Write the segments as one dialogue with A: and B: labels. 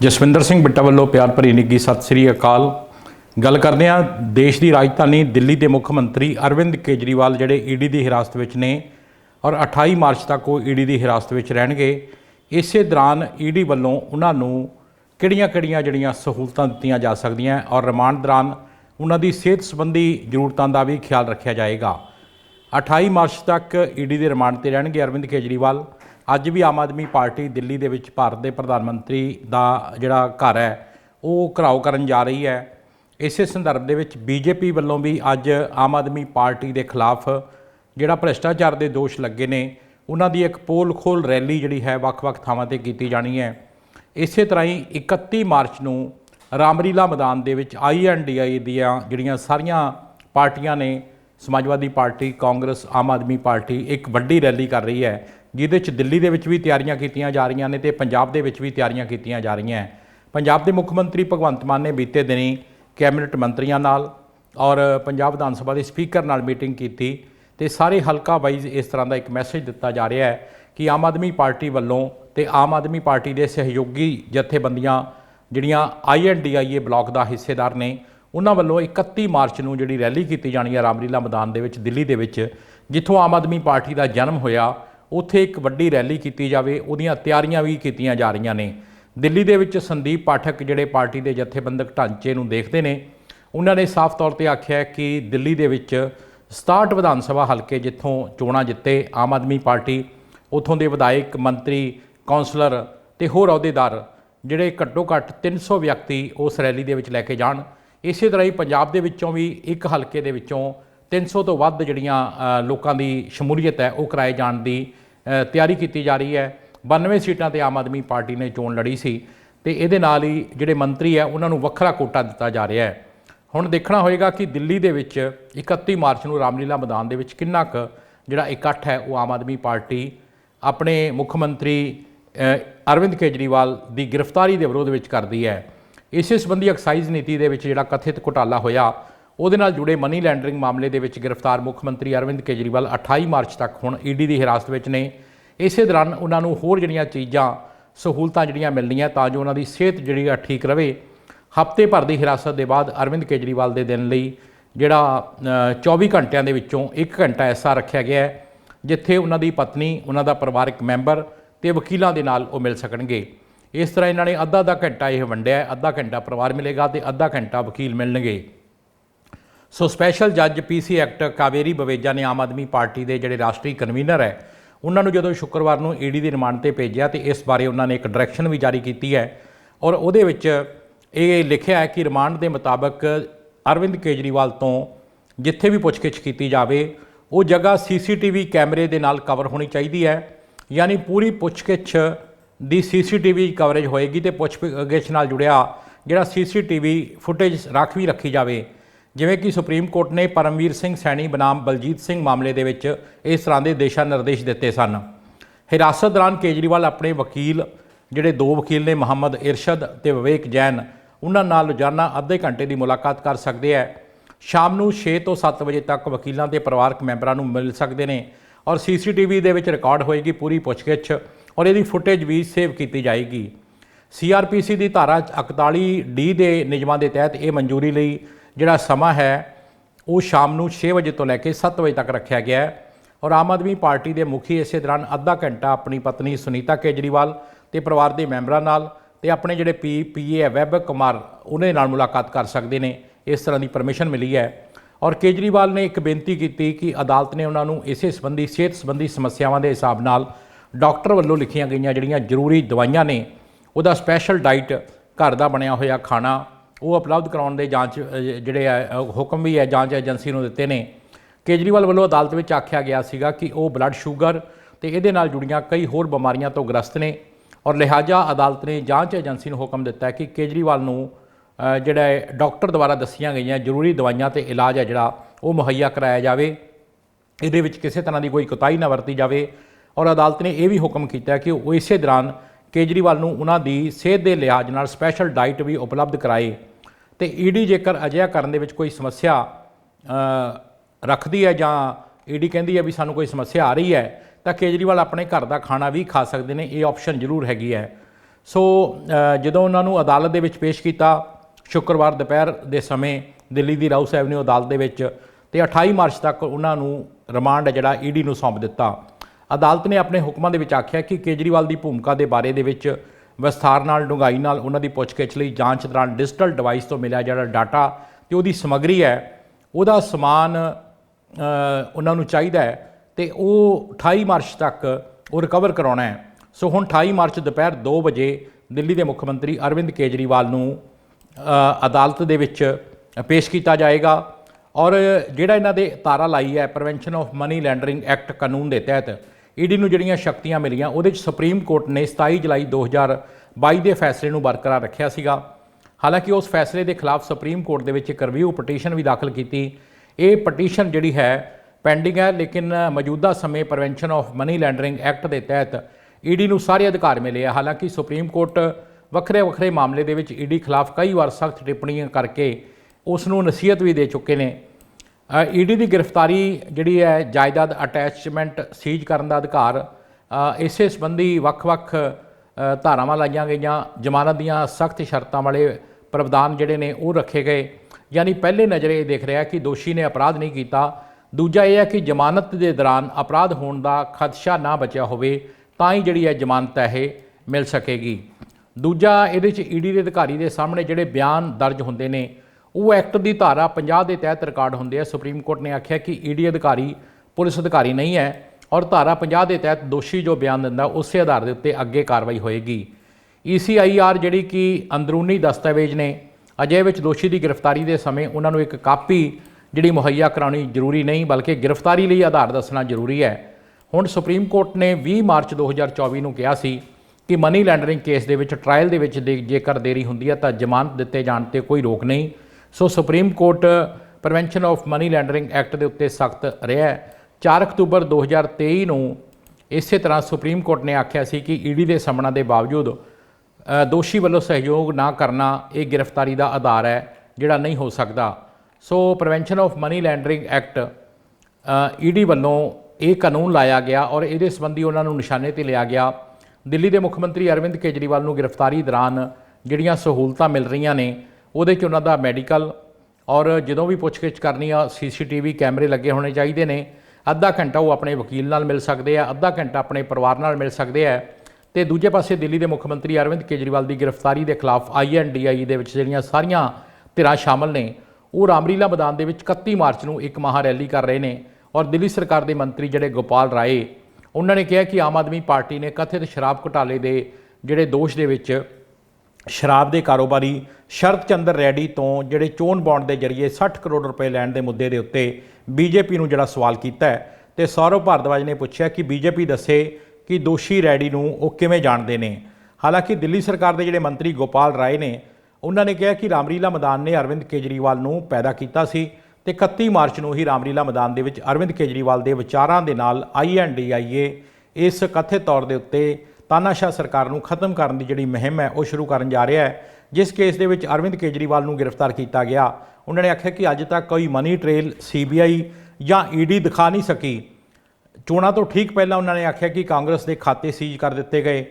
A: ਜਸਵਿੰਦਰ ਸਿੰਘ ਬਿੱਟਾ ਵੱਲੋਂ ਪਿਆਰ ਭਰੀ ਨਿੱਘੀ ਸਤਿ ਸ੍ਰੀ ਅਕਾਲ। ਗੱਲ ਕਰਦੇ ਹਾਂ ਦੇਸ਼ ਦੀ ਰਾਜਧਾਨੀ ਦਿੱਲੀ ਦੇ ਮੁੱਖ ਮੰਤਰੀ ਅਰਵਿੰਦ ਕੇਜਰੀਵਾਲ, ਜਿਹੜੇ ਈਡੀ ਦੀ ਹਿਰਾਸਤ ਵਿੱਚ ਨੇ ਔਰ 28 ਮਾਰਚ ਤੱਕ ਉਹ ਈਡੀ ਦੀ ਹਿਰਾਸਤ ਵਿੱਚ ਰਹਿਣਗੇ। ਇਸੇ ਦੌਰਾਨ ਈਡੀ ਵੱਲੋਂ ਉਹਨਾਂ ਨੂੰ ਕਿਹੜੀਆਂ-ਕਿਹੜੀਆਂ ਜਿਹੜੀਆਂ ਸਹੂਲਤਾਂ ਦਿੱਤੀਆਂ ਜਾ ਸਕਦੀਆਂ ਔਰ ਰਿਮਾਂਡ ਦੌਰਾਨ ਉਹਨਾਂ ਦੀ ਸਿਹਤ ਸੰਬੰਧੀ ਜ਼ਰੂਰਤਾਂ ਦਾ ਵੀ ਖਿਆਲ ਰੱਖਿਆ ਜਾਏਗਾ। 28 ਮਾਰਚ ਤੱਕ ਈਡੀ ਦੇ ਰਿਮਾਂਡ ਤੇ ਰਹਿਣਗੇ ਅਰਵਿੰਦ ਕੇਜਰੀਵਾਲ। ਅੱਜ ਵੀ ਆਮ ਆਦਮੀ ਪਾਰਟੀ ਦਿੱਲੀ ਦੇ ਵਿੱਚ ਭਾਰਤ ਦੇ ਪ੍ਰਧਾਨ ਮੰਤਰੀ ਦਾ ਜਿਹੜਾ ਘਰ ਹੈ, ਉਹ ਘਰਾਓ ਕਰਨ ਜਾ ਰਹੀ ਹੈ। ਇਸੇ ਸੰਦਰਭ ਦੇ ਵਿੱਚ ਬੀਜੇਪੀ ਵੱਲੋਂ ਵੀ ਅੱਜ ਆਮ ਆਦਮੀ ਪਾਰਟੀ ਦੇ ਖਿਲਾਫ ਜਿਹੜਾ ਭ੍ਰਿਸ਼ਟਾਚਾਰ ਦੇ ਦੋਸ਼ ਲੱਗੇ ਨੇ, ਉਹਨਾਂ ਦੀ ਇੱਕ ਪੋਲ ਖੋਲ ਰੈਲੀ ਜਿਹੜੀ ਹੈ, ਵੱਖ-ਵੱਖ ਥਾਵਾਂ ਤੇ ਕੀਤੀ ਜਾਣੀ ਹੈ। ਇਸੇ ਤਰ੍ਹਾਂ ਹੀ 31 ਮਾਰਚ ਨੂੰ ਰਾਮਰੀਲਾ ਮੈਦਾਨ ਦੇ ਵਿੱਚ ਆਈਐਨਡੀਆਈ ਦੀਆਂ ਜਿਹੜੀਆਂ ਸਾਰੀਆਂ ਪਾਰਟੀਆਂ ਨੇ, ਸਮਾਜਵਾਦੀ ਪਾਰਟੀ, ਕਾਂਗਰਸ, ਆਮ ਆਦਮੀ ਪਾਰਟੀ ਇੱਕ ਵੱਡੀ ਰੈਲੀ ਕਰ ਰਹੀ ਹੈ। ਜਿਹਦੇ 'ਚ ਦਿੱਲੀ ਦੇ ਵਿੱਚ ਵੀ ਤਿਆਰੀਆਂ ਕੀਤੀਆਂ ਜਾ ਰਹੀਆਂ ਨੇ ਤੇ ਪੰਜਾਬ ਦੇ ਵਿੱਚ ਵੀ ਤਿਆਰੀਆਂ ਕੀਤੀਆਂ ਜਾ ਰਹੀਆਂ ਪੰਜਾਬ ਦੇ ਮੁੱਖ ਮੰਤਰੀ ਭਗਵੰਤ ਮਾਨ ਨੇ ਬੀਤੇ ਦਿਨੀ ਕੈਬਨਿਟ ਮੰਤਰੀਆਂ ਨਾਲ ਔਰ ਪੰਜਾਬ ਵਿਧਾਨ ਸਭਾ ਦੇ ਸਪੀਕਰ ਨਾਲ ਮੀਟਿੰਗ ਕੀਤੀ ਤੇ ਸਾਰੇ ਹਲਕਾ ਵਾਈਜ਼ ਇਸ ਤਰ੍ਹਾਂ ਦਾ ਇੱਕ ਮੈਸੇਜ ਦਿੱਤਾ ਜਾ ਰਿਹਾ ਹੈ ਕਿ ਆਮ ਆਦਮੀ ਪਾਰਟੀ ਵੱਲੋਂ ਤੇ ਆਮ ਆਦਮੀ ਪਾਰਟੀ ਦੇ ਸਹਿਯੋਗੀ ਜਥੇਬੰਦੀਆਂ ਜਿਹੜੀਆਂ ਆਈਐਨਡੀਆਈਏ ਬਲਾਕ ਦਾ ਹਿੱਸੇਦਾਰ ਨੇ, ਉਹਨਾਂ ਵੱਲੋਂ 31 ਮਾਰਚ ਨੂੰ ਜਿਹੜੀ ਰੈਲੀ ਕੀਤੀ ਜਾਣੀ ਹੈ ਰਾਮਲੀਲਾ ਮੈਦਾਨ ਦੇ ਵਿੱਚ, ਦਿੱਲੀ ਦੇ ਵਿੱਚ, ਜਿੱਥੋਂ ਆਮ ਆਦਮੀ ਪਾਰਟੀ ਦਾ ਜਨਮ ਹੋਇਆ ਉੱਥੇ ਇੱਕ ਵੱਡੀ ਰੈਲੀ ਕੀਤੀ ਜਾਵੇ, ਉਹਦੀਆਂ ਤਿਆਰੀਆਂ ਵੀ ਕੀਤੀਆਂ ਜਾ ਰਹੀਆਂ ਨੇ। ਦਿੱਲੀ ਦੇ ਵਿੱਚ ਸੰਦੀਪ ਪਾਠਕ ਜਿਹੜੇ ਪਾਰਟੀ ਦੇ ਜਥੇਬੰਦਕ ਢਾਂਚੇ ਨੂੰ ਦੇਖਦੇ ਨੇ, ਉਹਨਾਂ ਨੇ ਸਾਫ਼ ਤੌਰ ਤੇ ਆਖਿਆ ਕਿ ਦਿੱਲੀ ਦੇ ਵਿੱਚ 67 ਵਿਧਾਨ ਸਭਾ ਹਲਕੇ ਜਿੱਥੋਂ ਚੋਣਾਂ ਜਿੱਤੇ ਆਮ ਆਦਮੀ ਪਾਰਟੀ, ਉਥੋਂ ਦੇ ਵਿਧਾਇਕ, ਮੰਤਰੀ, ਕੌਂਸਲਰ ਤੇ ਹੋਰ ਅਹੁਦੇਦਾਰ ਜਿਹੜੇ ਘੱਟੋ ਘੱਟ 300 ਵਿਅਕਤੀ ਉਸ ਰੈਲੀ ਦੇ ਵਿੱਚ ਲੈ ਕੇ ਜਾਣ। ਇਸੇ ਤਰ੍ਹਾਂ ਹੀ ਪੰਜਾਬ ਦੇ ਵਿੱਚੋਂ ਵੀ ਇੱਕ ਹਲਕੇ ਦੇ ਵਿੱਚੋਂ 300 ਤੋਂ ਵੱਧ ਜਿਹੜੀਆਂ ਲੋਕਾਂ ਦੀ ਸ਼ਮੂਲੀਅਤ ਹੈ, ਉਹ ਕਰਾਏ ਜਾਣ ਦੀ ਤਿਆਰੀ ਕੀਤੀ ਜਾ ਰਹੀ ਹੈ। 92 ਸੀਟਾਂ ਤੇ ਆਮ ਆਦਮੀ ਪਾਰਟੀ ਨੇ ਚੋਣ ਲੜੀ ਸੀ ਤੇ ਇਹਦੇ ਨਾਲ ਹੀ ਜਿਹੜੇ ਮੰਤਰੀ ਹੈ, ਉਹਨਾਂ ਨੂੰ ਵੱਖਰਾ ਕੋਟਾ ਦਿੱਤਾ ਜਾ ਰਿਹਾ ਹੈ। ਹੁਣ ਦੇਖਣਾ ਹੋਏਗਾ ਕਿ ਦਿੱਲੀ ਦੇ ਵਿੱਚ 31 ਮਾਰਚ ਨੂੰ ਰਾਮਲੀਲਾ ਮੈਦਾਨ ਦੇ ਵਿੱਚ ਕਿੰਨਾ ਕੁ ਜਿਹੜਾ ਇਕੱਠ ਹੈ, ਉਹ ਆਮ ਆਦਮੀ ਪਾਰਟੀ ਆਪਣੇ ਮੁੱਖ ਮੰਤਰੀ ਅਰਵਿੰਦ ਕੇਜਰੀਵਾਲ ਦੀ ਗ੍ਰਿਫਤਾਰੀ ਦੇ ਵਿਰੋਧ ਵਿੱਚ ਕਰਦੀ ਹੈ। ਇਸੇ ਸੰਬੰਧੀ ਐਕਸਾਈਜ਼ ਨੀਤੀ ਦੇ ਵਿੱਚ ਜਿਹੜਾ ਕਥਿਤ ਘੁਟਾਲਾ ਹੋਇਆ ਉਹਦੇ ਨਾਲ ਜੁੜੇ ਮਨੀ ਲੈਂਡਰਿੰਗ ਮਾਮਲੇ ਦੇ ਵਿੱਚ ਗ੍ਰਿਫਤਾਰ ਮੁੱਖ ਮੰਤਰੀ ਅਰਵਿੰਦ ਕੇਜਰੀਵਾਲ 28 ਮਾਰਚ ਤੱਕ ਹੁਣ ਈਡੀ ਦੀ ਹਿਰਾਸਤ ਵਿੱਚ ਨੇ। ਇਸੇ ਦੌਰਾਨ ਉਹਨਾਂ ਨੂੰ ਹੋਰ ਜਿਹੜੀਆਂ ਚੀਜ਼ਾਂ ਸਹੂਲਤਾਂ ਜਿਹੜੀਆਂ ਮਿਲਣੀਆਂ ਤਾਂ ਜੋ ਉਹਨਾਂ ਦੀ ਸਿਹਤ ਜਿਹੜੀ ਆ ਠੀਕ ਰਵੇ। ਹਫ਼ਤੇ ਭਰ ਦੀ ਹਿਰਾਸਤ ਦੇ ਬਾਅਦ ਅਰਵਿੰਦ ਕੇਜਰੀਵਾਲ ਦੇ ਦਿਨ ਲਈ ਜਿਹੜਾ ਅ, 24 ਘੰਟਿਆਂ ਦੇ ਵਿੱਚੋਂ 1 ਘੰਟਾ ਐਸਾ ਰੱਖਿਆ ਗਿਆ ਹੈ ਜਿੱਥੇ ਉਹਨਾਂ ਦੀ ਪਤਨੀ ਉਹਨਾਂ ਦਾ ਪਰਿਵਾਰਕ ਮੈਂਬਰ ਤੇ ਵਕੀਲਾਂ ਦੇ ਨਾਲ ਉਹ ਮਿਲ ਸਕਣਗੇ। ਇਸ ਤਰ੍ਹਾਂ ਇਹਨਾਂ ਨੇ ਅੱਧਾ ਅੱਧਾ ਘੰਟਾ ਇਹ ਵੰਡਿਆ ਅੱਧਾ ਘੰਟਾ ਪਰਿਵਾਰ ਮਿਲੇਗਾ ਤੇ ਅੱਧਾ ਘੰਟਾ ਵਕੀਲ ਮਿਲਣਗੇ। ਸੋ ਸਪੈਸ਼ਲ ਜੱਜ ਪੀਸੀ ਐਕਟ ਕਾਵੇਰੀ ਬਵੇਜਾ ਨੇ ਆਮ ਆਦਮੀ ਪਾਰਟੀ ਦੇ ਜਿਹੜੇ ਰਾਸ਼ਟਰੀ ਕਨਵੀਨਰ ਹੈ, ਉਹਨਾਂ ਨੂੰ ਜਦੋਂ ਸ਼ੁੱਕਰਵਾਰ ਨੂੰ ਈਡੀ ਦੀ ਰਿਮਾਂਡ ਤੇ ਭੇਜਿਆ, ਤੇ ਇਸ ਬਾਰੇ ਉਹਨਾਂ ਨੇ ਇੱਕ ਡਾਇਰੈਕਸ਼ਨ ਵੀ ਜਾਰੀ ਕੀਤੀ ਹੈ ਔਰ ਉਹਦੇ ਵਿੱਚ ਇਹ ਲਿਖਿਆ ਹੈ ਕਿ ਰਿਮਾਂਡ ਦੇ ਮੁਤਾਬਕ ਅਰਵਿੰਦ ਕੇਜਰੀਵਾਲ ਤੋਂ ਜਿੱਥੇ ਵੀ ਪੁੱਛਗਿੱਛ ਕੀਤੀ ਜਾਵੇ, ਉਹ ਜਗ੍ਹਾ ਸੀਸੀਟੀਵੀ ਕੈਮਰੇ ਦੇ ਨਾਲ ਕਵਰ ਹੋਣੀ ਚਾਹੀਦੀ ਹੈ, ਯਾਨੀ ਪੂਰੀ ਪੁੱਛਗਿੱਛ ਦੀ ਸੀਸੀਟੀਵੀ ਕਵਰੇਜ ਹੋਏਗੀ ਤੇ ਪੁੱਛਗਿੱਛ ਨਾਲ ਜੁੜਿਆ ਜਿਹੜਾ ਸੀਸੀਟੀਵੀ ਫੁਟੇਜ ਰੱਖ ਵੀ ਰੱਖੀ ਜਾਵੇ ਜਿਵੇਂ ਕਿ ਸੁਪਰੀਮ ਕੋਰਟ ਨੇ ਪਰਮਵੀਰ ਸਿੰਘ ਸੈਣੀ ਬਨਾਮ ਬਲਜੀਤ ਸਿੰਘ ਮਾਮਲੇ ਦੇ ਵਿੱਚ ਇਸ ਤਰ੍ਹਾਂ ਦੇ ਦਿਸ਼ਾ ਨਿਰਦੇਸ਼ ਦਿੱਤੇ ਸਨ। ਹਿਰਾਸਤ ਦੌਰਾਨ ਕੇਜਰੀਵਾਲ ਆਪਣੇ ਵਕੀਲ, ਜਿਹੜੇ ਦੋ ਵਕੀਲ ਨੇ, ਮੁਹੰਮਦ ਇਰਸ਼ਦ ਤੇ ਵਿਵੇਕ ਜੈਨ, ਉਹਨਾਂ ਨਾਲ ਰੋਜ਼ਾਨਾ ਅੱਧੇ ਘੰਟੇ ਦੀ ਮੁਲਾਕਾਤ ਕਰ ਸਕਦੇ ਹੈ। ਸ਼ਾਮ ਨੂੰ 6 ਤੋਂ 7 ਵਜੇ ਤੱਕ ਵਕੀਲਾਂ ਦੇ ਪਰਿਵਾਰਕ ਮੈਂਬਰਾਂ ਨੂੰ ਮਿਲ ਸਕਦੇ ਨੇ ਔਰ ਸੀਸੀਟੀਵੀ ਦੇ ਵਿੱਚ ਰਿਕਾਰਡ ਹੋਏਗੀ ਪੂਰੀ ਪੁੱਛਗਿੱਛ ਔਰ ਇਹਦੀ ਫੁਟੇਜ ਵੀ ਸੇਵ ਕੀਤੀ ਜਾਏਗੀ। ਸੀਆਰਪੀਸੀ ਦੀ ਧਾਰਾ 41 ਡੀ ਦੇ ਨਿਯਮਾਂ ਦੇ ਤਹਿਤ ਇਹ ਮਨਜ਼ੂਰੀ ਲਈ ਜਿਹੜਾ ਸਮਾਂ ਹੈ, ਉਹ ਸ਼ਾਮ ਨੂੰ 6 ਵਜੇ ਤੋਂ ਲੈ ਕੇ 7 ਵਜੇ ਤੱਕ ਰੱਖਿਆ ਗਿਆ ਹੈ। ਔਰ ਆਮ ਆਦਮੀ ਪਾਰਟੀ ਦੇ ਮੁਖੀ ਇਸੇ ਦੌਰਾਨ ਅੱਧਾ ਘੰਟਾ ਆਪਣੀ ਪਤਨੀ ਸੁਨੀਤਾ ਕੇਜਰੀਵਾਲ ਤੇ ਪਰਿਵਾਰ ਦੇ ਮੈਂਬਰਾਂ ਨਾਲ ਤੇ ਆਪਣੇ ਜਿਹੜੇ ਪੀ ਪੀਏ ਹੈ, ਵੈਭਵ ਕੁਮਾਰ ਉਹਨੇ ਨਾਲ ਮੁਲਾਕਾਤ ਕਰ ਸਕਦੇ ਨੇ। ਇਸ ਤਰ੍ਹਾਂ ਦੀ ਪਰਮਿਸ਼ਨ ਮਿਲੀ ਹੈ। ਔਰ ਕੇਜਰੀਵਾਲ ਨੇ ਇੱਕ ਬੇਨਤੀ ਕੀਤੀ ਕਿ ਅਦਾਲਤ ਨੇ ਉਹਨਾਂ ਨੂੰ ਇਸੇ ਸੰਬੰਧੀ, ਸਿਹਤ ਸੰਬੰਧੀ ਸਮੱਸਿਆਵਾਂ ਦੇ ਹਿਸਾਬ ਨਾਲ ਡਾਕਟਰ ਵੱਲੋਂ ਲਿਖੀਆਂ ਗਈਆਂ ਜਿਹੜੀਆਂ ਜ਼ਰੂਰੀ ਦਵਾਈਆਂ ਨੇ, ਉਹਦਾ ਸਪੈਸ਼ਲ ਡਾਈਟ ਘਰ ਦਾ ਬਣਿਆ ਹੋਇਆ ਖਾਣਾ ਉਹ ਉਪਲਬਧ ਕਰਾਉਣ ਦੇ ਜਾਂਚ ਜਿਹੜੇ ਆ ਹੁਕਮ ਵੀ ਹੈ, ਜਾਂਚ ਏਜੰਸੀ ਨੂੰ ਦਿੱਤੇ ਨੇ। ਕੇਜਰੀਵਾਲ ਵੱਲੋਂ ਅਦਾਲਤ ਵਿੱਚ ਆਖਿਆ ਗਿਆ ਸੀਗਾ ਕਿ ਉਹ ਬਲੱਡ ਸ਼ੂਗਰ ਤੇ ਇਹਦੇ ਨਾਲ ਜੁੜੀਆਂ ਕਈ ਹੋਰ ਬਿਮਾਰੀਆਂ ਤੋਂ ਗ੍ਰਸਤ ਨੇ। ਔਰ ਲਿਹਾਜ਼ਾ ਅਦਾਲਤ ਨੇ ਜਾਂਚ ਏਜੰਸੀ ਨੂੰ ਹੁਕਮ ਦਿੱਤਾ ਕਿ ਕੇਜਰੀਵਾਲ ਨੂੰ ਜਿਹੜਾ ਹੈ ਡਾਕਟਰ ਦੁਆਰਾ ਦੱਸੀਆਂ ਗਈਆਂ ਜ਼ਰੂਰੀ ਦਵਾਈਆਂ ਤੇ ਇਲਾਜ ਹੈ ਜਿਹੜਾ, ਉਹ ਮੁਹੱਈਆ ਕਰਾਇਆ ਜਾਵੇ। ਇਹਦੇ ਵਿੱਚ ਕਿਸੇ ਤਰ੍ਹਾਂ ਦੀ ਕੋਈ ਕੁਤਾਹੀ ਨਾ ਵਰਤੀ ਜਾਵੇ। ਔਰ ਅਦਾਲਤ ਨੇ ਇਹ ਵੀ ਹੁਕਮ ਕੀਤਾ ਕਿ ਉਹ ਇਸੇ ਦੌਰਾਨ ਕੇਜਰੀਵਾਲ ਨੂੰ ਉਹਨਾਂ ਦੀ ਸਿਹਤ ਦੇ ਲਿਹਾਜ਼ ਨਾਲ ਸਪੈਸ਼ਲ ਡਾਈਟ ਵੀ ਉਪਲਬਧ ਕਰਾਏ ਤੇ ਈਡੀ ਜੇਕਰ ਅਜਿਹਾ ਕਰਨ ਦੇ ਵਿੱਚ ਕੋਈ ਸਮੱਸਿਆ ਰੱਖਦੀ ਹੈ ਜਾਂ ਈਡੀ ਕਹਿੰਦੀ ਹੈ ਵੀ ਸਾਨੂੰ ਕੋਈ ਸਮੱਸਿਆ ਆ ਰਹੀ ਹੈ, ਤਾਂ ਕੇਜਰੀਵਾਲ ਆਪਣੇ ਘਰ ਦਾ ਖਾਣਾ ਵੀ ਖਾ ਸਕਦੇ ਨੇ, ਇਹ ਆਪਸ਼ਨ ਜ਼ਰੂਰ ਹੈਗੀ ਹੈ। ਸੋ ਜਦੋਂ ਉਹਨਾਂ ਨੂੰ ਅਦਾਲਤ ਦੇ ਵਿੱਚ ਪੇਸ਼ ਕੀਤਾ, ਸ਼ੁੱਕਰਵਾਰ ਦੁਪਹਿਰ ਦੇ ਸਮੇਂ ਦਿੱਲੀ ਦੀ ਰਾਉਸ ਐਵਨਿਊ ਅਦਾਲਤ ਦੇ ਵਿੱਚ ਤੇ 28 ਮਾਰਚ ਤੱਕ ਉਹਨਾਂ ਨੂੰ ਰਿਮਾਂਡ ਹੈ ਜਿਹੜਾ ਈਡੀ ਨੂੰ ਸੌਂਪ ਦਿੱਤਾ। ਅਦਾਲਤ ਨੇ ਆਪਣੇ ਹੁਕਮਾਂ ਦੇ ਵਿੱਚ ਆਖਿਆ ਕਿ ਕੇਜਰੀਵਾਲ ਦੀ ਭੂਮਿਕਾ ਦੇ ਬਾਰੇ ਦੇ ਵਿੱਚ ਵਿਸਥਾਰ ਨਾਲ, ਡੂੰਘਾਈ ਨਾਲ ਉਹਨਾਂ ਦੀ ਪੁੱਛਗਿੱਛ ਲਈ ਜਾਂਚ ਦੌਰਾਨ ਡਿਜੀਟਲ ਡਿਵਾਈਸ ਤੋਂ ਮਿਲਿਆ ਜਿਹੜਾ ਡਾਟਾ ਤੇ ਉਹਦੀ ਸਮੱਗਰੀ ਹੈ, ਉਹਦਾ ਸਮਾਨ ਉਹਨਾਂ ਨੂੰ ਚਾਹੀਦਾ ਹੈ ਤੇ ਉਹ 28 ਮਾਰਚ ਤੱਕ ਉਹ ਰਿਕਵਰ ਕਰਾਉਣਾ ਹੈ। ਸੋ ਹੁਣ 28 ਮਾਰਚ ਦੁਪਹਿਰ 2 ਵਜੇ ਦਿੱਲੀ ਦੇ ਮੁੱਖ ਮੰਤਰੀ ਅਰਵਿੰਦ ਕੇਜਰੀਵਾਲ ਨੂੰ ਅਦਾਲਤ ਦੇ ਵਿੱਚ ਪੇਸ਼ ਕੀਤਾ ਜਾਏਗਾ ਔਰ ਜਿਹੜਾ ਇਹਨਾਂ ਦੇ ਤਾਰਾ ਲਾਈ ਹੈ prevention of money laundering act ਕਾਨੂੰਨ ਦੇ ਤਹਿਤ ਈਡੀ ਨੂੰ ਜਿਹੜੀਆਂ ਸ਼ਕਤੀਆਂ ਮਿਲੀਆਂ, ਉਹਦੇ ਵਿੱਚ ਸੁਪਰੀਮ ਕੋਰਟ ਨੇ 27 ਜੁਲਾਈ 2022 ਦੇ ਫੈਸਲੇ ਨੂੰ ਬਰਕਰਾਰ ਰੱਖਿਆ ਸੀਗਾ। ਹਾਲਾਂਕਿ ਉਸ ਫੈਸਲੇ ਦੇ ਖਿਲਾਫ ਸੁਪਰੀਮ ਕੋਰਟ ਦੇ ਵਿੱਚ ਇੱਕ ਰਿਵਿਊ ਪਟੀਸ਼ਨ ਵੀ ਦਾਖਲ ਕੀਤੀ। ਇਹ ਪਟੀਸ਼ਨ ਜਿਹੜੀ ਹੈ ਪੈਂਡਿੰਗ ਹੈ, ਲੇਕਿਨ ਮੌਜੂਦਾ ਸਮੇਂ prevention of money laundering act ਦੇ ਤਹਿਤ ਈਡੀ ਨੂੰ ਸਾਰੇ ਅਧਿਕਾਰ ਮਿਲੇ ਆ। ਹਾਲਾਂਕਿ ਸੁਪਰੀਮ ਕੋਰਟ ਵੱਖਰੇ ਵੱਖਰੇ ਮਾਮਲੇ ਦੇ ਵਿੱਚ ਈਡੀ ਖਿਲਾਫ ਕਈ ਵਾਰ ਸਖਤ ਟਿੱਪਣੀਆਂ ਕਰਕੇ ਉਸ ਨੂੰ ਨਸੀਹਤ ਵੀ ਦੇ ਚੁੱਕੇ ਨੇ। ਈਡੀ ਦੀ ਗ੍ਰਿਫਤਾਰੀ ਜਿਹੜੀ ਹੈ, ਜਾਇਦਾਦ ਅਟੈਚਮੈਂਟ ਸੀਜ਼ ਕਰਨ ਦਾ ਅਧਿਕਾਰ ਇਸੇ ਸੰਬੰਧੀ ਵੱਖ-ਵੱਖ ਧਾਰਾਵਾਂ ਲਾਈਆਂ ਗਈਆਂ। ਜ਼ਮਾਨਤ ਦੀਆਂ ਸਖਤ ਸ਼ਰਤਾਂ ਵਾਲੇ ਪ੍ਰਵਧਾਨ ਜਿਹੜੇ ਨੇ, ਉਹ ਰੱਖੇ ਗਏ। ਯਾਨੀ ਪਹਿਲੇ ਨਜ਼ਰੇ ਇਹ ਦੇਖ ਰਿਹਾ ਕਿ ਦੋਸ਼ੀ ਨੇ ਅਪਰਾਧ ਨਹੀਂ ਕੀਤਾ। ਦੂਜਾ ਇਹ ਹੈ ਕਿ ਜ਼ਮਾਨਤ ਦੇ ਦੌਰਾਨ ਅਪਰਾਧ ਹੋਣ ਦਾ ਖਦਸ਼ਾ ਨਾ ਬਚਿਆ ਹੋਵੇ, ਤਾਂ ਹੀ ਜਿਹੜੀ ਹੈ ਜ਼ਮਾਨਤ ਹੈ ਇਹ ਮਿਲ ਸਕੇਗੀ। ਦੂਜਾ ਇਹਦੇ ਚ ਈਡੀ ਦੇ ਅਧਿਕਾਰੀ ਦੇ ਸਾਹਮਣੇ ਜਿਹੜੇ ਬਿਆਨ ਦਰਜ ਹੁੰਦੇ ਨੇ ਉਹ ਐਕਟ ਦੀ ਧਾਰਾ 50 ਦੇ ਤਹਿਤ ਰਿਕਾਰਡ ਹੁੰਦੇ ਆ। ਸੁਪਰੀਮ ਕੋਰਟ ਨੇ ਆਖਿਆ ਕਿ ਈਡੀ ਅਧਿਕਾਰੀ, ਪੁਲਿਸ ਅਧਿਕਾਰੀ ਨਹੀਂ ਹੈ ਔਰ ਧਾਰਾ 50 ਦੇ ਤਹਿਤ ਦੋਸ਼ੀ ਜੋ ਬਿਆਨ ਦਿੰਦਾ, ਉਸੇ ਆਧਾਰ ਦੇ ਉੱਤੇ ਅੱਗੇ ਕਾਰਵਾਈ ਹੋਏਗੀ। ECIR ਜਿਹੜੀ ਕਿ ਅੰਦਰੂਨੀ ਦਸਤਾਵੇਜ਼ ਨੇ, ਅਜੇ ਵਿੱਚ ਦੋਸ਼ੀ ਦੀ ਗ੍ਰਿਫਤਾਰੀ ਦੇ ਸਮੇਂ ਉਹਨਾਂ ਨੂੰ ਇੱਕ ਕਾਪੀ ਜਿਹੜੀ ਮੁਹੱਈਆ ਕਰਾਉਣੀ ਜ਼ਰੂਰੀ ਨਹੀਂ, ਬਲਕਿ ਗ੍ਰਿਫਤਾਰੀ ਲਈ ਆਧਾਰ ਦੱਸਣਾ ਜ਼ਰੂਰੀ ਹੈ। ਹੁਣ ਸੁਪਰੀਮ ਕੋਰਟ ਨੇ 20 ਮਾਰਚ 2024 ਨੂੰ ਕਿਹਾ ਸੀ ਕਿ ਮਨੀ ਲੈਂਡਰਿੰਗ ਕੇਸ ਦੇ ਵਿੱਚ, ਟ੍ਰਾਇਲ ਦੇ ਵਿੱਚ ਦੇ- ਜੇਕਰ ਦੇਰੀ ਹੁੰਦੀ ਹੈ ਤਾਂ ਜ਼ਮਾਨਤ ਦਿੱਤੇ ਜਾਣ ਤੇ ਕੋਈ ਰੋਕ ਨਹੀਂ। So supreme court prevention of money laundering act ਦੇ ਉੱਤੇ ਸਖਤ ਰਿਹਾ ਹੈ। 4 ਅਕਤੂਬਰ 2023 ਨੂੰ ਇਸੇ ਤਰ੍ਹਾਂ ਸੁਪਰੀਮ ਕੋਰਟ ਨੇ ਆਖਿਆ ਸੀ ਕਿ ਈਡੀ ਦੇ ਸਮਨਾਂ ਦੇ ਬਾਵਜੂਦ ਦੋਸ਼ੀ ਵੱਲੋਂ ਸਹਿਯੋਗ ਨਾ ਕਰਨਾ ਇਹ ਗ੍ਰਿਫਤਾਰੀ ਦਾ ਆਧਾਰ ਹੈ, ਜਿਹੜਾ ਨਹੀਂ ਹੋ ਸਕਦਾ। So prevention of money laundering act ED ਵੱਲੋਂ ਇਹ ਕਾਨੂੰਨ ਲਾਇਆ ਗਿਆ ਔਰ ਇਹਦੇ ਸੰਬੰਧੀ ਉਹਨਾਂ ਨੂੰ ਨਿਸ਼ਾਨੇ ਤੇ ਲਿਆ ਗਿਆ। ਦਿੱਲੀ ਦੇ ਮੁੱਖ ਮੰਤਰੀ ਅਰਵਿੰਦ ਕੇਜਰੀਵਾਲ ਨੂੰ ਗ੍ਰਿਫਤਾਰੀ ਦੌਰਾਨ ਜਿਹੜੀਆਂ ਸਹੂਲਤਾਂ ਮਿਲ ਰਹੀਆਂ ਨੇ ਉਹਦੇ 'ਚ ਉਹਨਾਂ ਦਾ ਮੈਡੀਕਲ ਔਰ ਜਦੋਂ ਵੀ ਪੁੱਛਗਿੱਛ ਕਰਨੀ ਆ ਸੀਸੀਟੀਵੀ ਕੈਮਰੇ ਲੱਗੇ ਹੋਣੇ ਚਾਹੀਦੇ ਨੇ। ਅੱਧਾ ਘੰਟਾ ਉਹ ਆਪਣੇ ਵਕੀਲ ਨਾਲ ਮਿਲ ਸਕਦੇ ਆ, ਅੱਧਾ ਘੰਟਾ ਆਪਣੇ ਪਰਿਵਾਰ ਨਾਲ ਮਿਲ ਸਕਦੇ ਆ। ਤੇ ਦੂਜੇ ਪਾਸੇ ਦਿੱਲੀ ਦੇ ਮੁੱਖ ਮੰਤਰੀ ਅਰਵਿੰਦ ਕੇਜਰੀਵਾਲ ਦੀ ਗ੍ਰਿਫਤਾਰੀ ਦੇ ਖਿਲਾਫ ਆਈਐਨਡੀਆਈ ਦੇ ਵਿੱਚ ਜਿਹੜੀਆਂ ਸਾਰੀਆਂ ਧਿਰਾਂ ਸ਼ਾਮਲ ਨੇ, ਉਹ ਰਾਮਲੀਲਾ ਮੈਦਾਨ ਦੇ ਵਿੱਚ 31 ਮਾਰਚ ਨੂੰ ਇੱਕ ਮਹਾ ਰੈਲੀ ਕਰ ਰਹੇ ਨੇ। ਔਰ ਦਿੱਲੀ ਸਰਕਾਰ ਦੇ ਮੰਤਰੀ ਜਿਹੜੇ ਗੋਪਾਲ ਰਾਏ, ਉਹਨਾਂ ਨੇ ਕਿਹਾ ਕਿ ਆਮ ਆਦਮੀ ਪਾਰਟੀ ਨੇ ਕਥਿਤ ਸ਼ਰਾਬ ਘੁਟਾਲੇ ਦੇ ਜਿਹੜੇ ਦੋਸ਼ ਦੇ ਵਿੱਚ ਸ਼ਰਾਬ ਦੇ ਕਾਰੋਬਾਰੀ ਸ਼ਰਤ ਚੰਦਰ ਰੈਡੀ ਤੋਂ ਜਿਹੜੇ ਚੋਣ ਬੌਂਡ ਦੇ ਜ਼ਰੀਏ 60 ਕਰੋੜ ਰੁਪਏ ਲੈਣ ਦੇ ਮੁੱਦੇ ਦੇ ਉੱਤੇ ਬੀਜੇਪੀ ਨੂੰ ਜਿਹੜਾ ਸਵਾਲ ਕੀਤਾ ਹੈ ਤੇ ਸੌਰਵ ਭਾਰਦਵਾਜ ਨੇ ਪੁੱਛਿਆ ਕਿ ਬੀਜੇਪੀ ਦੱਸੇ ਕਿ ਦੋਸ਼ੀ ਰੈਡੀ ਨੂੰ ਉਹ ਕਿਵੇਂ ਜਾਣਦੇ ਨੇ। ਹਾਲਾਂਕਿ ਦਿੱਲੀ ਸਰਕਾਰ ਦੇ ਜਿਹੜੇ ਮੰਤਰੀ ਗੋਪਾਲ ਰਾਏ ਨੇ, ਉਹਨਾਂ ਨੇ ਕਿਹਾ ਕਿ ਰਾਮਲੀਲਾ ਮੈਦਾਨ ਨੇ ਅਰਵਿੰਦ ਕੇਜਰੀਵਾਲ ਨੂੰ ਪੈਦਾ ਕੀਤਾ ਸੀ ਤੇ 31 ਮਾਰਚ ਨੂੰ ਹੀ ਰਾਮਲੀਲਾ ਮੈਦਾਨ ਦੇ ਵਿੱਚ ਅਰਵਿੰਦ ਕੇਜਰੀਵਾਲ ਦੇ ਵਿਚਾਰਾਂ ਦੇ ਨਾਲ ਆਈਐਨਡੀਆਈਏ ਇਸ ਕਥਿਤ ਤੌਰ ਦੇ ਉੱਤੇ ਤਾਨਾਸ਼ਾਹ ਸਰਕਾਰ ਨੂੰ ਖਤਮ ਕਰਨ ਦੀ ਜਿਹੜੀ ਮੁਹਿੰਮ ਹੈ, ਉਹ ਸ਼ੁਰੂ ਕਰਨ ਜਾ ਰਿਹਾ ਹੈ, ਜਿਸ ਕੇਸ ਦੇ ਵਿੱਚ ਅਰਵਿੰਦ ਕੇਜਰੀਵਾਲ ਨੂੰ ਗ੍ਰਿਫਤਾਰ ਕੀਤਾ ਗਿਆ। ਉਹਨਾਂ ਨੇ ਆਖਿਆ ਕਿ ਅੱਜ ਤੱਕ ਕੋਈ ਮਨੀ ਟ੍ਰੇਲ ਸੀਬੀਆਈ ਜਾਂ ਈਡੀ ਦਿਖਾ ਨਹੀਂ ਸਕੀ। ਚੋਣਾਂ ਤੋਂ ਠੀਕ ਪਹਿਲਾਂ ਉਹਨਾਂ ਨੇ ਆਖਿਆ ਕਿ ਕਾਂਗਰਸ ਦੇ ਖਾਤੇ ਸੀਜ਼ ਕਰ ਦਿੱਤੇ ਗਏ।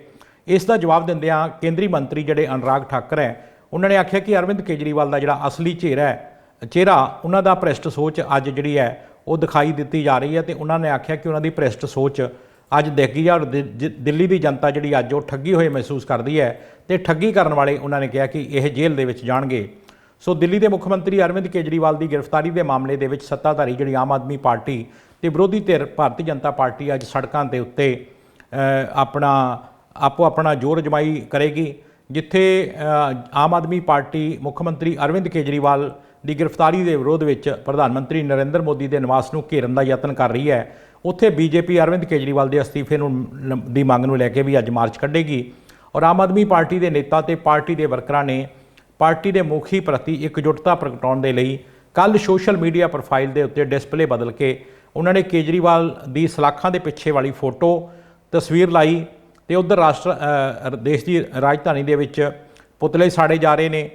A: ਇਸ ਦਾ ਜਵਾਬ ਦਿੰਦਿਆਂ ਕੇਂਦਰੀ ਮੰਤਰੀ ਜਿਹੜੇ ਅਨੁਰਾਗ ਠਾਕਰ ਹੈ, ਉਹਨਾਂ ਨੇ ਆਖਿਆ ਕਿ ਅਰਵਿੰਦ ਕੇਜਰੀਵਾਲ ਦਾ ਜਿਹੜਾ ਅਸਲੀ ਚਿਹਰਾ ਹੈ, ਚਿਹਰਾ ਉਹਨਾਂ ਦਾ ਭ੍ਰਿਸ਼ਟ ਸੋਚ ਅੱਜ ਜਿਹੜੀ ਹੈ, ਉਹ ਦਿਖਾਈ ਦਿੱਤੀ ਜਾ ਰਹੀ ਹੈ ਤੇ ਉਹਨਾਂ ਨੇ ਆਖਿਆ ਕਿ ਉਹਨਾਂ ਦੀ ਭ੍ਰਿਸ਼ਟ ਸੋਚ ਅੱਜ ਦਿਖ ਗਈ ਹੈ ਔਰ ਦਿ- ਜ- ਦਿੱਲੀ ਦੀ ਜਨਤਾ ਜਿਹੜੀ ਅੱਜ ਉਹ ਠੱਗੀ ਹੋਏ ਮਹਿਸੂਸ ਕਰਦੀ ਹੈ ਤੇ ਠੱਗੀ ਕਰਨ ਵਾਲੇ ਉਹਨਾਂ ਨੇ ਕਿਹਾ ਕਿ ਇਹ ਜੇਲ੍ਹ ਦੇ ਵਿੱਚ ਜਾਣਗੇ। ਸੋ ਦਿੱਲੀ ਦੇ ਮੁੱਖ ਮੰਤਰੀ ਅਰਵਿੰਦ ਕੇਜਰੀਵਾਲ ਦੀ ਗ੍ਰਿਫਤਾਰੀ ਦੇ ਮਾਮਲੇ ਦੇ ਵਿੱਚ ਸੱਤਾਧਾਰੀ ਜਿਹੜੀ ਆਮ ਆਦਮੀ ਪਾਰਟੀ ਤੇ ਵਿਰੋਧੀ ਧਿਰ ਭਾਰਤੀ ਜਨਤਾ ਪਾਰਟੀ ਅੱਜ ਸੜਕਾਂ ਦੇ ਉੱਤੇ ਆਪਣਾ, ਆਪੋ ਆਪਣਾ ਜ਼ੋਰ ਜਮਾਈ ਕਰੇਗੀ, ਜਿੱਥੇ ਆਮ ਆਦਮੀ ਪਾਰਟੀ ਮੁੱਖ ਮੰਤਰੀ ਅਰਵਿੰਦ ਕੇਜਰੀਵਾਲ ਦੀ ਗ੍ਰਿਫਤਾਰੀ ਦੇ ਵਿਰੋਧ ਵਿੱਚ ਪ੍ਰਧਾਨ ਮੰਤਰੀ ਨਰਿੰਦਰ ਮੋਦੀ ਦੇ ਨਿਵਾਸ ਨੂੰ ਘੇਰਨ ਦਾ ਯਤਨ ਕਰ ਰਹੀ ਹੈ। ਉੱਥੇ ਬੀਜੇਪੀ ਅਰਵਿੰਦ ਕੇਜਰੀਵਾਲ ਦੇ ਅਸਤੀਫੇ ਨੂੰ ਲ- ਦੀ ਮੰਗ ਨੂੰ ਲੈ ਕੇ ਵੀ ਅੱਜ ਮਾਰਚ ਕੱਢੇਗੀ। ਔਰ ਆਮ ਆਦਮੀ ਪਾਰਟੀ ਦੇ ਨੇਤਾ ਤੇ ਪਾਰਟੀ ਦੇ ਵਰਕਰਾਂ ਨੇ ਪਾਰਟੀ ਦੇ ਮੁਖੀ ਪ੍ਰਤੀ ਇਕਜੁੱਟਤਾ ਪ੍ਰਗਟਾਉਣ ਦੇ ਲਈ ਕੱਲ ਸੋਸ਼ਲ ਮੀਡੀਆ ਪ੍ਰੋਫਾਈਲ ਦੇ ਉੱਤੇ ਡਿਸਪਲੇ ਬਦਲ ਕੇ ਉਹਨਾਂ ਨੇ ਕੇਜਰੀਵਾਲ ਦੀ ਸਲਾਖਾਂ ਦੇ ਪਿੱਛੇ ਵਾਲੀ ਫੋਟੋ, ਤਸਵੀਰ ਲਾਈ ਤੇ ਉਧਰ ਰਾਸ਼ਟਰ ਦੇਸ਼ ਦੀ ਰਾਜਧਾਨੀ ਦੇ ਵਿੱਚ ਪੁਤਲੇ ਸਾੜੇ ਜਾ ਰਹੇ ਨੇ।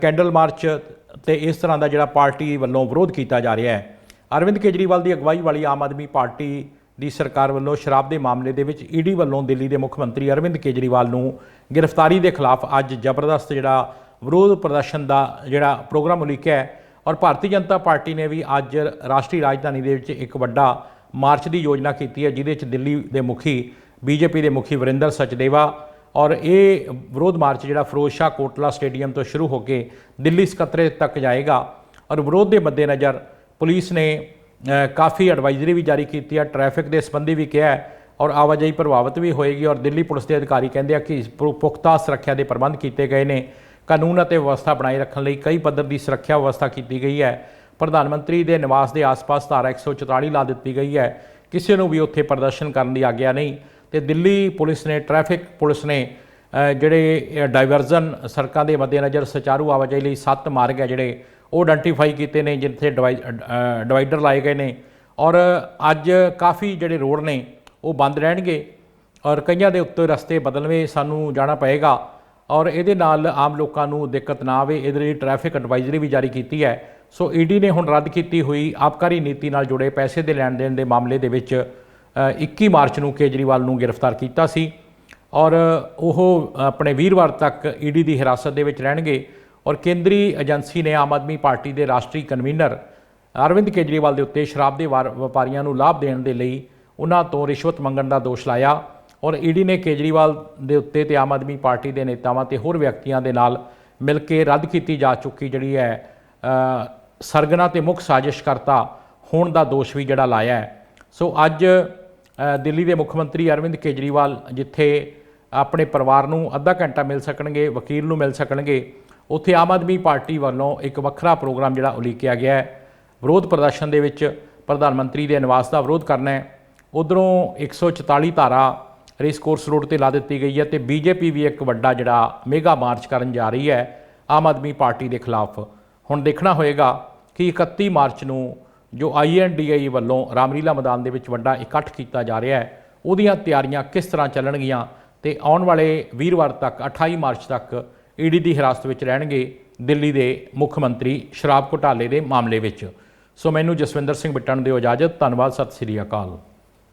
A: ਕੈਂਡਲ ਮਾਰਚ ਤੇ ਇਸ ਤਰ੍ਹਾਂ ਦਾ ਜਿਹੜਾ ਪਾਰਟੀ ਵੱਲੋਂ ਵਿਰੋਧ ਕੀਤਾ ਜਾ ਰਿਹਾ ਹੈ। ਅਰਵਿੰਦ ਕੇਜਰੀਵਾਲ ਦੀ ਅਗਵਾਈ ਵਾਲੀ ਆਮ ਆਦਮੀ ਪਾਰਟੀ ਦੀ ਸਰਕਾਰ ਵੱਲੋਂ ਸ਼ਰਾਬ ਦੇ ਮਾਮਲੇ ਦੇ ਵਿੱਚ ਈਡੀ ਵੱਲੋਂ ਦਿੱਲੀ ਦੇ ਮੁੱਖ ਮੰਤਰੀ ਅਰਵਿੰਦ ਕੇਜਰੀਵਾਲ ਨੂੰ ਗ੍ਰਿਫਤਾਰੀ ਦੇ ਖਿਲਾਫ ਅੱਜ ਜ਼ਬਰਦਸਤ ਜਿਹੜਾ ਵਿਰੋਧ ਪ੍ਰਦਰਸ਼ਨ ਦਾ ਜਿਹੜਾ ਪ੍ਰੋਗਰਾਮ ਉਲੀਕਿਆ ਹੈ ਔਰ ਭਾਰਤੀ ਜਨਤਾ ਪਾਰਟੀ ਨੇ ਵੀ ਅੱਜ ਰਾਸ਼ਟਰੀ ਰਾਜਧਾਨੀ ਦੇ ਵਿੱਚ ਇੱਕ ਵੱਡਾ ਮਾਰਚ ਦੀ ਯੋਜਨਾ ਕੀਤੀ ਹੈ, ਜਿਹਦੇ ਵਿੱਚ ਦਿੱਲੀ ਦੇ ਮੁਖੀ, ਬੀਜੇਪੀ ਦੇ ਮੁਖੀ ਵਰਿੰਦਰ ਸਚਦੇਵਾ ਔਰ ਇਹ ਵਿਰੋਧ ਮਾਰਚ ਜਿਹੜਾ ਫਿਰੋਜ਼ ਕੋਟਲਾ ਸਟੇਡੀਅਮ ਤੋਂ ਸ਼ੁਰੂ ਹੋ ਕੇ ਦਿੱਲੀ ਸਕੱਤਰੇਤ ਤੱਕ ਜਾਏਗਾ ਔਰ ਵਿਰੋਧ ਦੇ ਮੱਦੇਨਜ਼ਰ ਪੁਲਿਸ ਨੇ ਕਾਫੀ ਐਡਵਾਈਜ਼ਰੀ ਵੀ ਜਾਰੀ ਕੀਤੀ ਹੈ ਟ੍ਰੈਫਿਕ ਦੇ ਸੰਬੰਧੀ ਵੀ ਕਿਹਾ ਹੈ ਔਰ ਆਵਾਜਾਈ ਪ੍ਰਭਾਵਿਤ ਵੀ ਹੋਏਗੀ ਔਰ ਦਿੱਲੀ ਪੁਲਿਸ ਦੇ ਅਧਿਕਾਰੀ ਕਹਿੰਦੇ ਆ ਕਿ ਪੁ- ਪੁਖਤਾ ਸੁਰੱਖਿਆ ਦੇ ਪ੍ਰਬੰਧ ਕੀਤੇ ਗਏ ਨੇ। ਕਾਨੂੰਨ ਅਤੇ ਵਿਵਸਥਾ ਬਣਾਈ ਰੱਖਣ ਲਈ ਕਈ ਪੱਧਰ ਦੀ ਸੁਰੱਖਿਆ ਵਿਵਸਥਾ ਕੀਤੀ ਗਈ ਹੈ। ਪ੍ਰਧਾਨ ਮੰਤਰੀ ਦੇ ਨਿਵਾਸ ਦੇ ਆਸ-ਪਾਸ ਧਾਰਾ 144 ਲਾ ਦਿੱਤੀ ਗਈ ਹੈ। ਕਿਸੇ ਨੂੰ ਵੀ ਉੱਥੇ ਪ੍ਰਦਰਸ਼ਨ ਕਰਨ ਦੀ ਆਗਿਆ ਨਹੀਂ। ਤੇ ਦਿੱਲੀ ਪੁਲਿਸ ਨੇ ਟ੍ਰੈਫਿਕ ਪੁਲਿਸ ਨੇ ਜਿਹੜੇ ਡਾਇਵਰਜ਼ਨ ਸੜਕਾਂ ਦੇ ਮੱਦੇਨਜ਼ਰ ਸੁਚਾਰੂ ਆਵਾਜਾਈ ਲਈ ਸੱਤ ਮਾਰਗ ਹੈ ਜਿਹੜੇ ਉਹ ਆਇਡੈਂਟੀਫਾਈ ਕੀਤੇ ਨੇ ਜਿੱਥੇ ਡਿਵਾਈ- ਡਿਵਾਈਡਰ ਲਾਏ ਗਏ ਨੇ। ਔਰ ਅੱਜ ਕਾਫੀ ਜਿਹੜੇ ਰੋਡ ਨੇ ਉਹ ਬੰਦ ਰਹਿਣਗੇ ਔਰ ਕਈਆਂ ਦੇ ਉੱਤੇ ਰਸਤੇ ਬਦਲਵੇਂ ਸਾਨੂੰ ਜਾਣਾ ਪਏਗਾ। ਔਰ ਇਹਦੇ ਨਾਲ ਆਮ ਲੋਕਾਂ ਨੂੰ ਦਿੱਕਤ ਨਾ ਆਵੇ। ਇਹਦੇ ਲਈ ਟ੍ਰੈਫਿਕ ਐਡਵਾਈਜ਼ਰੀ ਵੀ ਜਾਰੀ ਕੀਤੀ ਹੈ। ਸੋ ਈਡੀ ਨੇ ਹੁਣ ਰੱਦ ਕੀਤੀ ਹੋਈ ਆਬਕਾਰੀ ਨੀਤੀ ਨਾਲ ਜੁੜੇ ਪੈਸੇ ਦੇ ਲੈਣ ਦੇਣ ਦੇ ਮਾਮਲੇ ਦੇ ਵਿੱਚ ਅ, 21 ਮਾਰਚ ਨੂੰ ਕੇਜਰੀਵਾਲ ਨੂੰ ਗ੍ਰਿਫਤਾਰ ਕੀਤਾ ਸੀ। ਔਰ ਉਹ ਆਪਣੇ ਵੀਰਵਾਰ ਤੱਕ ਈਡੀ ਦੀ ਹਿਰਾਸਤ ਦੇ ਵਿੱਚ ਰਹਿਣਗੇ। ਔਰ ਕੇਂਦਰੀ ਏਜੰਸੀ ਨੇ ਆਮ ਆਦਮੀ ਪਾਰਟੀ ਦੇ ਰਾਸ਼ਟਰੀ ਕਨਵੀਨਰ ਅਰਵਿੰਦ ਕੇਜਰੀਵਾਲ ਦੇ ਉੱਤੇ ਸ਼ਰਾਬ ਦੇ ਵਾਰ- ਵਪਾਰੀਆਂ ਨੂੰ ਲਾਭ ਦੇਣ ਦੇ ਲਈ ਉਹਨਾਂ ਤੋਂ ਰਿਸ਼ਵਤ ਮੰਗਣ ਦਾ ਦੋਸ਼ ਲਾਇਆ ਔਰ ਈਡੀ ਨੇ ਕੇਜਰੀਵਾਲ ਦੇ ਉੱਤੇ ਤੇ ਆਮ ਆਦਮੀ ਪਾਰਟੀ ਦੇ ਨੇਤਾਵਾਂ ਤੇ ਹੋਰ ਵਿਅਕਤੀਆਂ ਦੇ ਨਾਲ ਮਿਲ ਕੇ ਰੱਦ ਕੀਤੀ ਜਾ ਚੁੱਕੀ ਜਿਹੜੀ ਹੈ ਅ, ਸਰਗਨਾ ਤੇ ਮੁੱਖ ਸਾਜ਼ਿਸ਼ਕਰਤਾ ਹੋਣ ਦਾ ਦੋਸ਼ ਵੀ ਜਿਹੜਾ ਲਾਇਆ ਹੈ। ਸੋ ਅੱਜ ਦਿੱਲੀ ਦੇ ਮੁੱਖ ਮੰਤਰੀ ਅਰਵਿੰਦ ਕੇਜਰੀਵਾਲ ਜਿੱਥੇ ਆਪਣੇ ਪਰਿਵਾਰ ਨੂੰ ਅੱਧਾ ਘੰਟਾ ਮਿਲ ਸਕਣਗੇ ਵਕੀਲ ਨੂੰ ਮਿਲ ਸਕਣਗੇ ਉੱਥੇ ਆਮ ਆਦਮੀ ਪਾਰਟੀ ਵੱਲੋਂ ਇੱਕ ਵੱਖਰਾ ਪ੍ਰੋਗਰਾਮ ਜਿਹੜਾ ਉਲੀਕਿਆ ਗਿਆ ਹੈ। ਵਿਰੋਧ ਪ੍ਰਦਰਸ਼ਨ ਦੇ ਵਿੱਚ ਪ੍ਰਧਾਨ ਮੰਤਰੀ ਦੇ ਨਿਵਾਸ ਦਾ ਵਿਰੋਧ ਕਰਨਾ ਹੈ। ਉਧਰੋਂ 144 ਧਾਰਾ ਰੇਸ ਕੋਰਸ ਰੋਡ ਤੇ ਲਾ ਦਿੱਤੀ ਗਈ ਹੈ ਤੇ ਬੀਜੇਪੀ ਵੀ ਇੱਕ ਵੱਡਾ ਜਿਹੜਾ ਮੇਗਾ ਮਾਰਚ ਕਰਨ ਜਾ ਰਹੀ ਹੈ ਆਮ ਆਦਮੀ ਪਾਰਟੀ ਦੇ ਖਿਲਾਫ। ਹੁਣ ਦੇਖਣਾ ਹੋਏਗਾ ਕਿ 31 ਮਾਰਚ ਨੂੰ ਜੋ ਆਈਐਨਡੀਆਈ ਵੱਲੋਂ ਰਾਮਲੀਲਾ ਮੈਦਾਨ ਦੇ ਵਿੱਚ ਵੱਡਾ ਇਕੱਠ ਕੀਤਾ ਜਾ ਰਿਹਾ ਹੈ, ਉਹਦੀਆਂ ਤਿਆਰੀਆਂ ਕਿਸ ਤਰ੍ਹਾਂ ਚੱਲਣਗੀਆਂ ਤੇ ਆਉਣ ਵਾਲੇ ਵੀਰਵਾਰ ਤੱਕ 28 ਮਾਰਚ ਤੱਕ ਈਡੀ ਦੀ ਹਿਰਾਸਤ ਵਿੱਚ ਰਹਿਣਗੇ ਦਿੱਲੀ ਦੇ ਮੁੱਖ ਮੰਤਰੀ ਸ਼ਰਾਬ ਘੁਟਾਲੇ ਦੇ ਮਾਮਲੇ ਵਿੱਚ। ਸੋ ਮੈਨੂੰ ਜਸਵਿੰਦਰ ਸਿੰਘ ਬਿੱਟਣ ਦਿਓ ਇਜਾਜ਼ਤ। ਧੰਨਵਾਦ। ਸਤਿ ਸ੍ਰੀ ਅਕਾਲ।